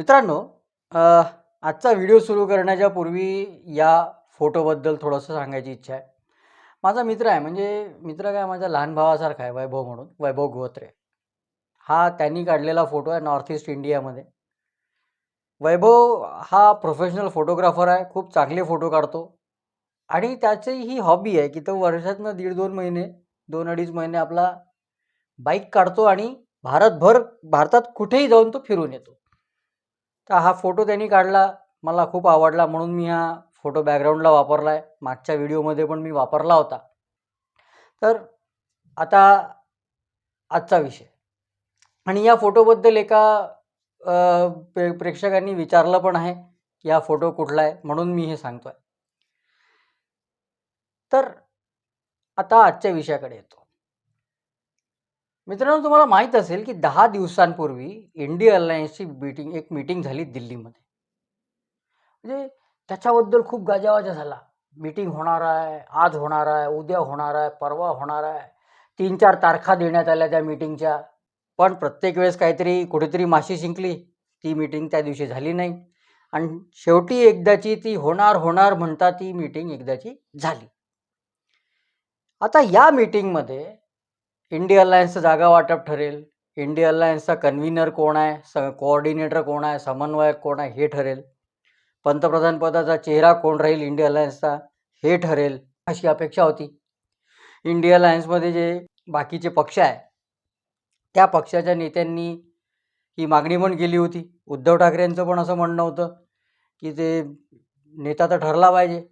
मित्रांनो आजचा व्हिडिओ सुरू करण्याच्या पूर्वी या फोटोबद्दल थोडंसं सांगायची इच्छा आहे. माझा मित्र आहे म्हणजे मित्र काय माझ्या लहान भावासारखा आहे वैभव म्हणून वैभव गोत्रे. हा त्यांनी काढलेला फोटो आहे नॉर्थ ईस्ट इंडियामध्ये. वैभव हा प्रोफेशनल फोटोग्राफर आहे खूप चांगले फोटो काढतो. आणि त्याची ही हॉबी आहे की तो वर्षातनं दीड दोन महिने दोन अडीच महिने आपला बाईक काढतो आणि भारतभर भारतात कुठेही जाऊन तो फिरून येतो. तर हा फोटो त्यांनी काढला? मला खूप आवडला म्हणून मी हा फोटो बॅकग्राऊंडला वापरला आहे मागच्या व्हिडिओमध्ये पण मी वापरला होता. तर आता आजचा विषय. आणि या फोटोबद्दल एका प्रे प्रेक्षकांनी विचारलं पण आहे की हा फोटो कुठला आहे म्हणून मी हे सांगतो आहे तर आता आजच्या विषयाकडे येतो. मित्रांनो तुम्हाला माहीत असेल की दहा दिवसांपूर्वी इंडिया अलायन्सची मीटिंग एक मीटिंग झाली दिल्लीमध्ये. म्हणजे त्याच्याबद्दल खूप गाजावाजा झाला. मीटिंग होणार आहे आज होणार आहे उद्या होणार आहे परवा होणार आहे. तीन चार तारखा देण्यात आल्या त्या मीटिंगच्या. पण प्रत्येक वेळेस काहीतरी कुठेतरी माशी शिंकली. ती मीटिंग त्या दिवशी झाली नाही. आणि शेवटी एकदाची ती होणार होणार म्हणता ती मीटिंग एकदाची झाली. आता या मीटिंगमध्ये इंडिया अलायन्सचं जागा वाटप ठरेल. इंडिया अलायन्सचा कन्व्हिनर कोण आहे? स कोऑर्डिनेटर कोण आहे? समन्वयक कोण आहे? हे ठरेल. पंतप्रधानपदाचा चेहरा कोण राहील इंडिया अलायन्सचा? हे ठरेल अशी अपेक्षा होती. इंडिया अलायन्समध्ये जे बाकीचे पक्ष आहे त्या पक्षाच्या नेत्यांनी ही मागणी पण केली होती. उद्धव ठाकरेंचं पण असं म्हणणं होतं की ते नेता तर ठरला पाहिजे.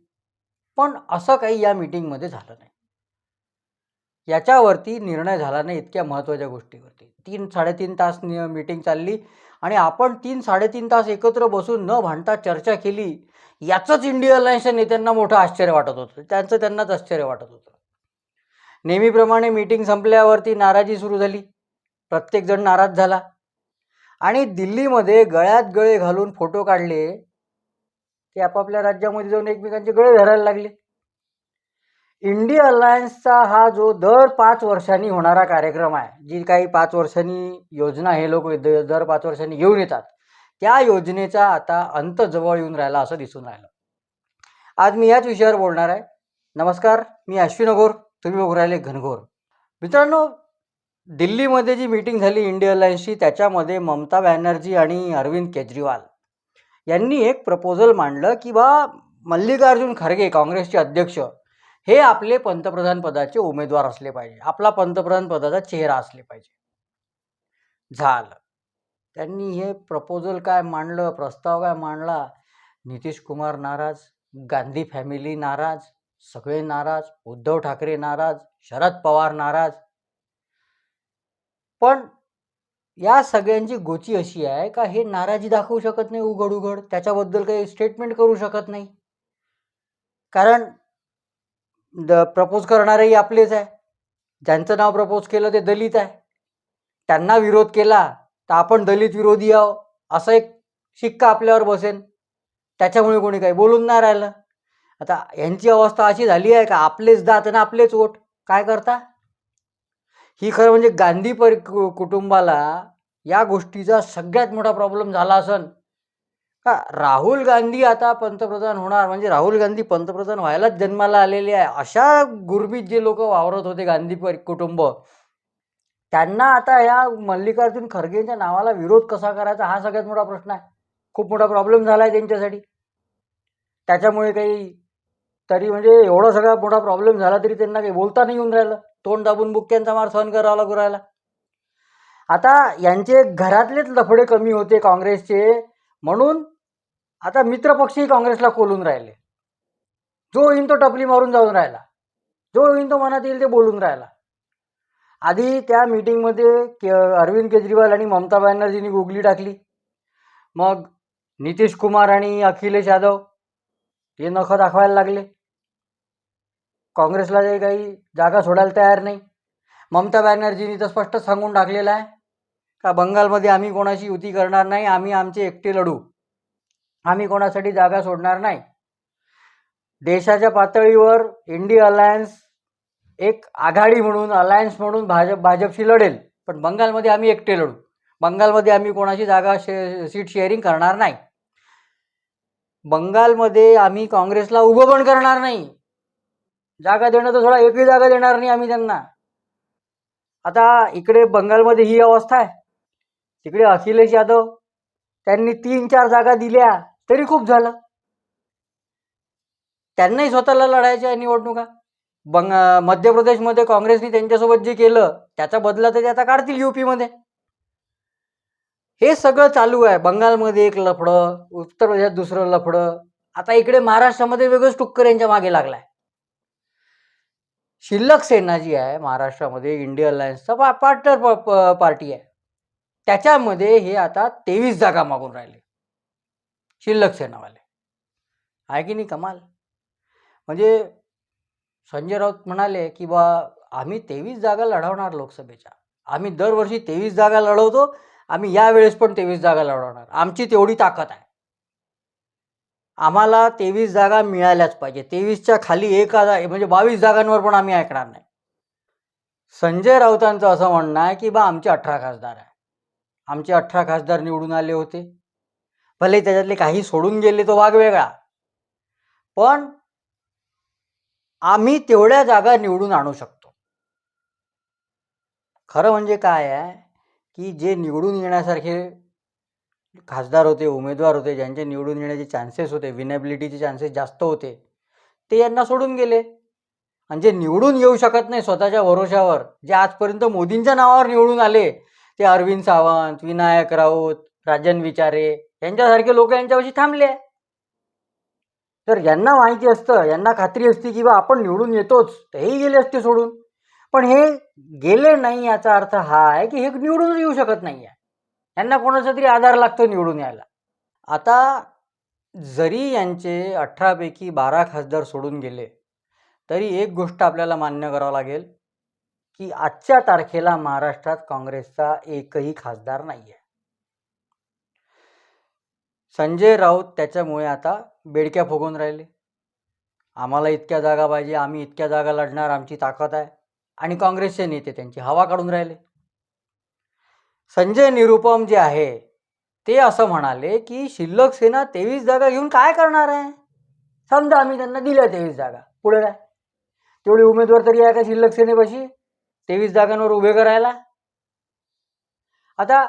पण असं काही या मीटिंगमध्ये झालं नाही. याच्यावरती निर्णय झाला नाही इतक्या महत्त्वाच्या गोष्टीवरती. तीन साडेतीन तास मीटिंग चालली आणि आपण तीन साडेतीन तास एकत्र बसून न भांडता चर्चा केली याचंच इंडिया अलायन्सच्या नेत्यांना मोठं आश्चर्य वाटत होतं. त्यांचं त्यांनाच आश्चर्य वाटत होतं. नेहमीप्रमाणे मीटिंग संपल्यावरती नाराजी सुरू झाली. प्रत्येकजण नाराज झाला. आणि दिल्लीमध्ये गळ्यात गळे घालून फोटो काढले ते आपापल्या राज्यामध्ये जाऊन एकमेकांचे गळे धरायला लागले. इंडिया अलायन्सचा हा जो दर पाच वर्षांनी होणारा कार्यक्रम आहे जी काही पाच वर्षांनी योजना हे लोक द- दर पाच वर्षांनी घेऊन येतात त्या योजनेचा आता अंत जवळ येऊन राहिला असं दिसून राहिलं. आज मी याच विषयावर बोलणार आहे. नमस्कार मी अश्विन अघोर तुम्ही बघू राहिले घनघोर. मित्रांनो दिल्लीमध्ये जी मीटिंग झाली इंडिया अलायन्सची त्याच्यामध्ये ममता बॅनर्जी आणि अरविंद केजरीवाल यांनी एक प्रपोजल मांडलं की बा मल्लिकार्जुन खरगे काँग्रेसचे अध्यक्ष हे आपले पंतप्रधान पदाचे उमेदवार असले पाहिजे. आपला पंतप्रधान पदाचा चेहरा असले पाहिजे. झालं. त्यांनी हे प्रपोजल काय मांडलं प्रस्ताव काय मांडला? नितीश कुमार नाराज गांधी फॅमिली नाराज सगळे नाराज उद्धव ठाकरे नाराज शरद पवार नाराज. पण या सगळ्यांची गोची अशी आहे का हे नाराजी दाखवू शकत नाही उघड उघड त्याच्याबद्दल काही स्टेटमेंट करू शकत नाही. कारण द प्रपोज करणारेही आपलेच आहे. ज्यांचं नाव प्रपोज केलं ते दलित आहे. त्यांना विरोध केला तर आपण दलित विरोधी आहो असं एक शिक्का आपल्यावर बसेन त्याच्यामुळे कोणी काही बोलून नाही राहिलं. आता यांची अवस्था अशी झाली आहे का? आपलेच दात आणि आपलेच ओट काय करता? ही खरं म्हणजे गांधी परि कु- कुटुंबाला या गोष्टीचा सगळ्यात मोठा प्रॉब्लेम झाला असन. राहुल गांधी आता पंतप्रधान होणार? म्हणजे राहुल गांधी पंतप्रधान व्हायलाच जन्माला आलेले आहे. अशा गुरबीत जे लोक वावरत होते गांधी कुटुंब त्यांना आता या मल्लिकार्जुन खरगेंच्या नावाला विरोध कसा करायचा हा सगळ्यात मोठा प्रश्न आहे. खूप मोठा प्रॉब्लेम झाला आहे त्यांच्यासाठी. त्याच्यामुळे काही तरी म्हणजे एवढा सगळा मोठा प्रॉब्लेम झाला तरी त्यांना काही बोलता नाही येऊन राहिलं. तोंड दाबून बुक्क्यांचा मार सहन करावा लागू राहिला. आता यांचे घरातलेच लफडे कमी होते काँग्रेसचे. म्हणून आता मित्रपक्षही काँग्रेसला कोलून राहिले. जो येईन तो टपली मारून जाऊन राहिला. जो येईन तो मनात येईल ते बोलून राहिला. आधी त्या मीटिंगमध्ये के अरविंद केजरीवाल आणि ममता बॅनर्जींनी गुगली टाकली. मग नितीश कुमार आणि अखिलेश यादव हे नखं दाखवायला लागले. काँग्रेसला जे काही जागा सोडायला तयार नाही. ममता बॅनर्जींनी तर स्पष्ट सांगून टाकलेलं आहे. का बंगालमध्ये आम्ही कोणाशी युती करणार नाही आम्ही आमचे एकटे लढू. आम्ही कोणासाठी जागा सोडणार नाही. देशाच्या पातळीवर इंडिया अलायन्स एक आघाडी म्हणून अलायन्स म्हणून भाजप भाजपशी लढेल पण बंगालमध्ये आम्ही एकटे लढू. बंगालमध्ये आम्ही कोणाची जागा शे सीट शेअरिंग करणार नाही. बंगालमध्ये आम्ही काँग्रेसला उभं पण करणार नाही. जागा देणं तर थोडा एकही जागा देणार नाही आम्ही त्यांना. आता इकडे बंगालमध्ये ही अवस्था आहे. तिकडे अखिलेश यादव त्यांनी तीन चार जागा दिल्या. तरी खूप झालं. त्यांनाही स्वतःला लढायच्या निवडणुका. बंग मध्य प्रदेशमध्ये काँग्रेसने त्यांच्यासोबत जे केलं त्याचा बदला तर ते आता काढतील युपीमध्ये. हे सगळं चालू आहे. बंगालमध्ये एक लफडं उत्तर प्रदेशात दुसरं लफडं. आता इकडे महाराष्ट्रामध्ये वेगळंच टुक्कर यांच्या मागे लागलाय. शिल्लक सेना जी आहे महाराष्ट्रामध्ये इंडिया अलायन्सचा पार्टनर पार्टी आहे. त्याच्यामध्ये हे आता तेवीस जागा मागून राहिले. शिल्लक सेनावाले. आहे की नाही कमाल? म्हणजे संजय राऊत म्हणाले की बा आम्ही तेवीस जागा लढवणार लोकसभेच्या. आम्ही दरवर्षी तेवीस जागा लढवतो आम्ही यावेळेस पण तेवीस जागा लढवणार. आमची तेवढी ताकद आहे. आम्हाला तेवीस जागा मिळाल्याच पाहिजे. तेवीसच्या खाली एका हजार म्हणजे बावीस जागांवर पण आम्ही ऐकणार नाही. संजय राऊतांचं असं म्हणणं आहे की बा आमचे अठरा खासदार आहे. आमचे अठरा खासदार निवडून आले होते. भले त्याच्यातले काही सोडून गेले तो भाग वेगळा. पण आम्ही तेवढ्या जागा निवडून आणू शकतो. खरं म्हणजे काय आहे की जे निवडून येण्यासारखे खासदार होते उमेदवार होते ज्यांचे निवडून येण्याचे चान्सेस होते विनेबिलिटीचे चान्सेस जास्त होते ते यांना सोडून गेले. आणि जे निवडून येऊ शकत नाही स्वतःच्या भरोशावर जे आजपर्यंत मोदींच्या नावावर निवडून आले ते अरविंद सावंत विनायक राऊत राजन विचारे यांच्यासारखे लोक यांच्यापाशी थांबले तर यांना माहिती असतं यांना खात्री असते की बा आपण निवडून येतोच. तेही गेले असते सोडून. पण हे गेले नाही याचा अर्थ हा आहे की हे निवडून येऊ शकत नाही आहे. यांना कोणाचा तरी आधार लागतो निवडून यायला. आता जरी यांचे अठरापैकी बारा खासदार सोडून गेले तरी एक गोष्ट आपल्याला मान्य करावं लागेल की आजच्या तारखेला महाराष्ट्रात काँग्रेसचा एकही खासदार नाही आहे संजय राऊत त्याच्यामुळे आता बेडक्या फुगून राहिले. आम्हाला इतक्या जागा पाहिजे आम्ही इतक्या जागा लढणार आमची ताकद आहे. आणि काँग्रेसचे नेते त्यांची हवा काढून राहिले. संजय निरुपम जे आहे ते असं म्हणाले की शिल्लक सेना तेवीस जागा घेऊन काय करणार आहे? समजा आम्ही त्यांना दिल्या तेवीस जागा. पुढे काय? तेवढे उमेदवार तरी आहे का शिल्लक सेनेपाशी? तेवीस जागांवर उभे करायला? आता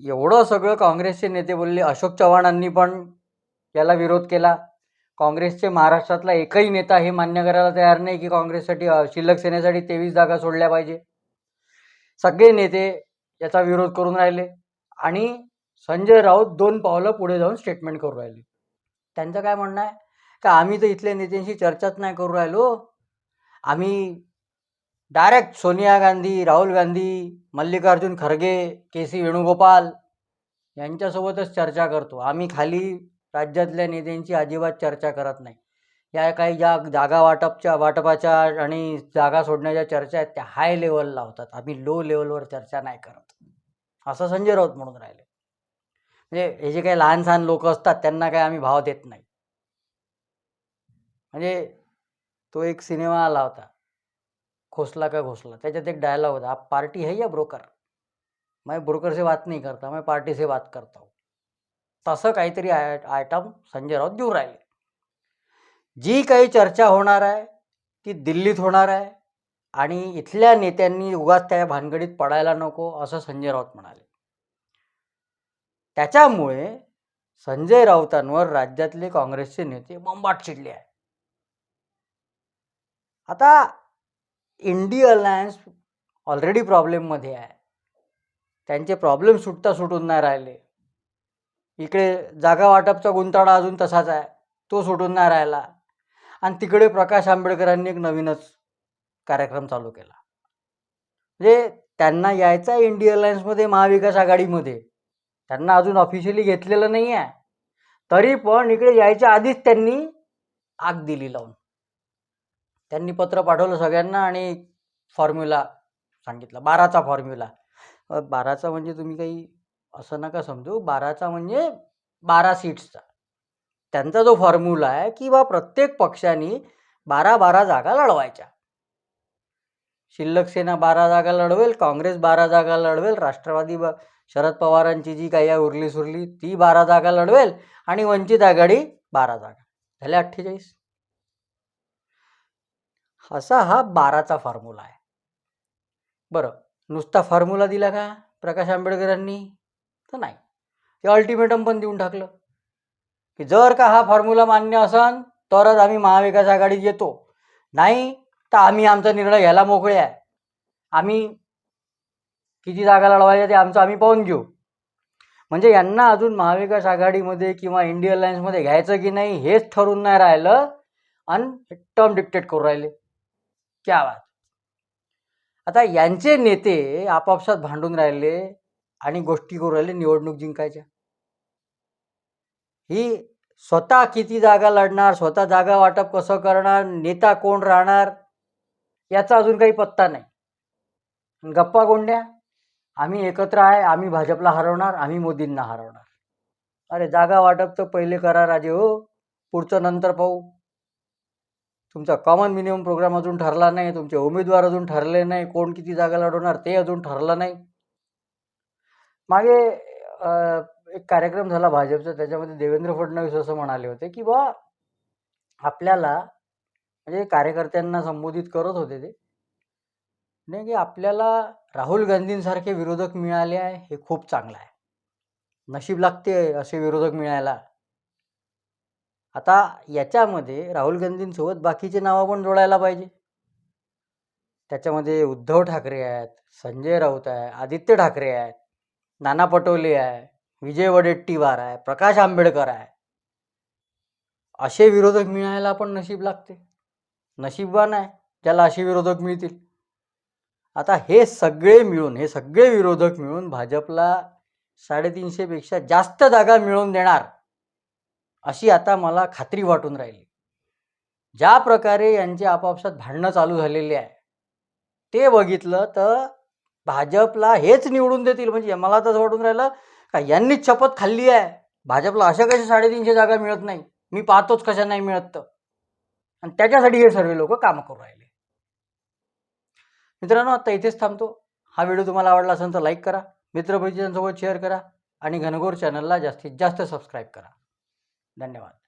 एवढं सगळं काँग्रेसचे नेते बोलले अशोक चव्हाणांनी पण याला विरोध केला. काँग्रेसचे महाराष्ट्रातला एकही नेता हे मान्य करायला तयार नाही की काँग्रेससाठी शिल्लक सेनेसाठी तेवीस जागा सोडल्या पाहिजे. सगळे नेते याचा विरोध करून राहिले आणि संजय राऊत दोन पावलं पुढे जाऊन स्टेटमेंट करून राहिले. त्यांचं काय म्हणणं आहे? का आम्ही तर इथल्या नेत्यांशी चर्चाच नाही करू राहिलो. आम्ही direct Sonia Gandhi Rahul Gandhi Mallikarjun Kharge K C Venugopal यांच्यासोबतच चर्चा करतो. आम्ही खाली राज्यातल्या नेत्यांची अजिबात चर्चा करत नाही. या काही ज्या जागा वाटपच्या वाटपाच्या आणि जागा सोडण्याच्या चर्चा आहेत त्या हाय लेवलला होतात. आम्ही लो लेवलवर चर्चा नाही करत. असं संजय राऊत म्हणून राहिले. म्हणजे हे जे काही लहान सहान लोक असतात त्यांना काही आम्ही भाव देत नाही. म्हणजे तो एक सिनेमा आला होता. खोसला का घोसला? त्याच्यात एक डायलॉग होता आप पार्टी है या ब्रोकर मैं ब्रोकर से बात नहीं करता मैं पार्टी से बात करता हूँ। तसं काहीतरी आय आयटम संजय राऊत देऊ राहिले. जी काही चर्चा होणार आहे ती दिल्लीत होणार आहे आणि इथल्या नेत्यांनी उगाच त्या भानगडीत पडायला नको असं संजय राऊत म्हणाले. त्याच्यामुळे संजय राऊतांवर राज्यातले काँग्रेसचे नेते बंबाट चिडले आहे आता इंडिया अलायन्स ऑलरेडी प्रॉब्लेममध्ये आहे. त्यांचे प्रॉब्लेम सुटता सुटून नाही राहिले. इकडे जागा वाटपचा गुंताडा अजून तसाच आहे. तो सुटून नाही राहिला. आणि तिकडे प्रकाश आंबेडकरांनी एक नवीनच कार्यक्रम चालू केला. म्हणजे त्यांना यायचं आहे इंडिया अलायन्समध्ये महाविकास आघाडीमध्ये. त्यांना अजून ऑफिशियली घेतलेलं नाही आहे तरी पण इकडे यायच्या आधीच त्यांनी आग दिली लावून. त्यांनी पत्र पाठवलं सगळ्यांना आणि फॉर्म्युला सांगितला. बाराचा फॉर्म्युला बाराचा म्हणजे तुम्ही काही असं नका समजू. बाराचा म्हणजे बारा सीट्सचा त्यांचा जो फॉर्म्युला आहे की बा प्रत्येक पक्षाने बारा बारा जागा लढवायच्या. शिल्लक सेना बारा जागा लढवेल काँग्रेस बारा जागा लढवेल राष्ट्रवादी ब शरद पवारांची जी काही आहे उरली सुरली ती बारा जागा लढवेल आणि वंचित आघाडी बारा जागा. झाल्या अठ्ठेचाळीस? असा हा बाराचा फॉर्म्युला आहे. बरं नुसता फॉर्म्युला दिला का प्रकाश आंबेडकरांनी? तर नाही. ते अल्टिमेटम पण देऊन टाकलं. की जर का हा फॉर्म्युला मान्य असन तरच आम्ही महाविकास आघाडीत येतो. नाही तर आम्ही आमचा निर्णय घ्यायला मोकळे आहे. आम्ही किती जागा लढवायच्या ते आमचं आम्ही पाहून घेऊ. म्हणजे यांना अजून महाविकास आघाडीमध्ये किंवा इंडिया अलायन्समध्ये घ्यायचं की नाही हेच ठरून नाही राहिलं. आणि टर्म डिक्टेट करू राहिले. क्या बात. आता यांचे नेते आपापसात भांडून राहिले आणि गोष्टी करू राहिले निवडणूक जिंकायच्या. ही स्वतः किती जागा लढणार स्वतः जागा वाटप कसं करणार नेता कोण राहणार याचा अजून काही पत्ता नाही. गप्पा गोंड्या आम्ही एकत्र आहे आम्ही भाजपला हरवणार आम्ही मोदींना हरवणार. अरे जागा वाटप तर पहिले करा राजे हो पुढचं नंतर पाहू. तुमचा कॉमन मिनिमम प्रोग्राम अजून ठरला नाही तुमचे उमेदवार अजून ठरले नाही कोण किती जागा लढवणार ते अजून ठरलं नाही. मागे एक कार्यक्रम झाला भाजपचा त्याच्यामध्ये देवेंद्र फडणवीस असं म्हणाले होते की बा आपल्याला म्हणजे कार्यकर्त्यांना संबोधित करत होते ते. नाही की आपल्याला राहुल गांधींसारखे विरोधक मिळाले आहे हे खूप चांगलं आहे. नशीब लागते असे विरोधक मिळायला. आता याच्यामध्ये राहुल गांधींसोबत बाकीचे नावं पण जोडायला पाहिजे. त्याच्यामध्ये उद्धव ठाकरे आहेत संजय राऊत आहे आदित्य ठाकरे आहेत नाना पटोले आहे विजय वडेट्टीवार आहे प्रकाश आंबेडकर आहे. असे विरोधक मिळायला पण नशीब लागते. नशीबवान आहे ज्याला असे विरोधक मिळतील. आता हे सगळे मिळून हे सगळे विरोधक मिळून भाजपला साडेतीनशेपेक्षा जास्त जागा मिळवून देणार अशी आता मला खात्री वाटून राहिली. ज्या प्रकारे यांचे आपापसात भांडणं चालू झालेले आहे ते बघितलं तर भाजपला हेच निवडून देतील. म्हणजे मला तसं वाटून राहिलं का यांनीच शपथ खाल्ली आहे. भाजपला अशा कशा साडेतीनशे जागा मिळत नाही? मी पाहतोच कशा नाही मिळत तर. आणि त्याच्यासाठी हे सर्व लोक कामं करू राहिले. मित्रांनो आता इथेच थांबतो. हा व्हिडिओ तुम्हाला आवडला असेल तर लाईक करा. मित्रपरिचितांसोबत शेअर करा. आणि घनघोर चॅनलला जास्तीत जास्त सबस्क्राईब करा. धन्यवाद.